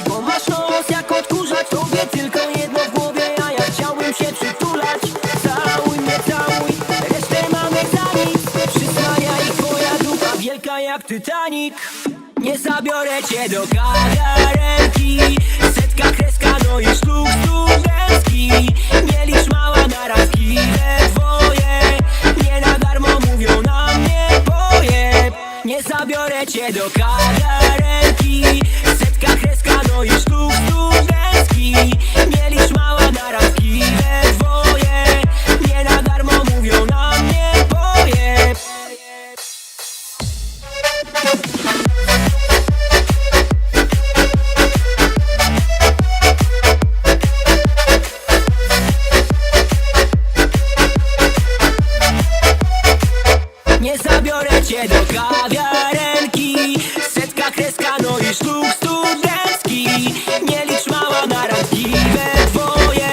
Bo masz nos jak odkurzacz. Tobie tylko jedno w głowie A ja chciałbym się przytulać. Całuj mnie, całuj Resztę mamy za nic i twoja dupa Wielka jak Titanic. Nie zabiorę cię do kawiarenki. Setka kreska, no i sztuk studencki Nie licz mała narazki we dwoje. Nie na darmo mówią na mnie boje Nie zabiorę cię do kawiarenki Nie zabiorę cię do kawiarenki Setka, kreska, no i sztuk studencki Nie licz mała na randki we dwoje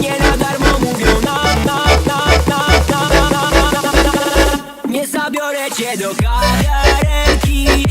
Nie na darmo mówią na, na, na. Nie zabiorę cię do kawiarenki key.